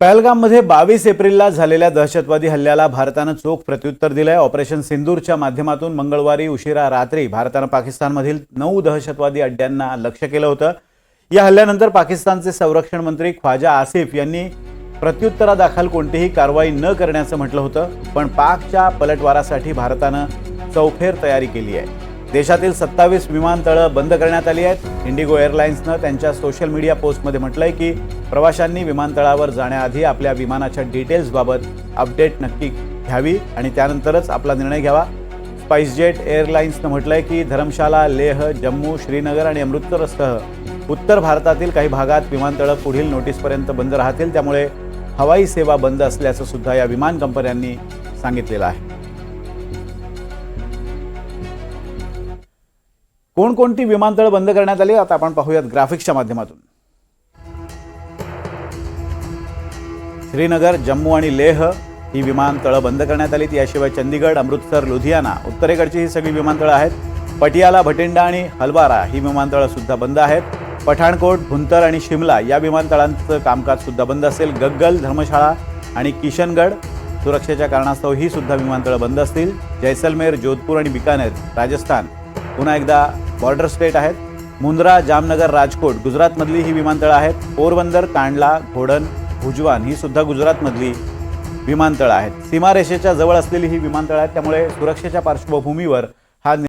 पहलगाममध्ये बावीस एप्रिलला झालेल्या दहशतवादी हल्ल्याला भारतानं चोख प्रत्युत्तर दिलंय. ऑपरेशन सिंदूरच्या माध्यमातून मंगळवारी उशिरा रात्री भारतानं पाकिस्तानमधील नऊ दहशतवादी अड्ड्यांना लक्ष्य केलं होतं. या हल्ल्यानंतर पाकिस्तानचे संरक्षण मंत्री ख्वाजा आसिफ यांनी प्रत्युत्तरादाखल कोणतीही कारवाई न करण्याचं म्हटलं होतं. पण पाकच्या पलटवारासाठी भारतानं चौफेर तयारी केली आहे. देशातील सत्तावीस विमानतळं बंद करण्यात आली आहेत. इंडिगो एअरलाइन्सनं त्यांच्या सोशल मीडिया पोस्टमध्ये म्हटलंय की प्रवाशांनी विमानतळावर जाण्याआधी आपल्या विमानाच्या डिटेल्सबाबत अपडेट नक्की घ्यावी आणि त्यानंतरच आपला निर्णय घ्यावा. स्पाइसजेट एअरलाइन्सनं म्हटलंय की धरमशाला लेह जम्मू श्रीनगर आणि अमृतसरसह उत्तर भारतातील काही भागात विमानतळं पुढील नोटीसपर्यंत बंद राहतील. त्यामुळे हवाई सेवा बंद असल्याचं सुद्धा या विमान कंपन्यांनी सांगितलेलं आहे. कोणकोणती विमानतळं बंद करण्यात आली आता आपण पाहूयात ग्राफिक्सच्या माध्यमातून. श्रीनगर जम्मू आणि लेह ही विमानतळं बंद करण्यात आली याशिवाय चंदीगड अमृतसर लुधियाना उत्तरेकडची ही सगळी विमानतळं आहेत. पटियाला भटिंडा आणि हलबारा ही विमानतळं सुद्धा बंद आहेत. पठाणकोट भुंतर आणि शिमला या विमानतळांचं कामकाज सुद्धा बंद असेल. गग्गल धर्मशाळा आणि किशनगड सुरक्षेच्या कारणास्तव ही सुद्धा विमानतळं बंद असतील. जैसलमेर जोधपूर आणि बिकानेर राजस्थान पुन्हा एकदा बॉर्डर स्टेट आहेत. मुंद्रा जामनगर राजकोट गुजरातमधली ही विमानतळं आहेत. पोरबंदर कांडला घोडन भुजवान ही सुद्धा गुजरातमधली विमानतळं आहेत. सीमारेषेच्या जवळ असलेली ही विमानतळं आहेत. त्यामुळे सुरक्षेच्या पार्श्वभूमीवर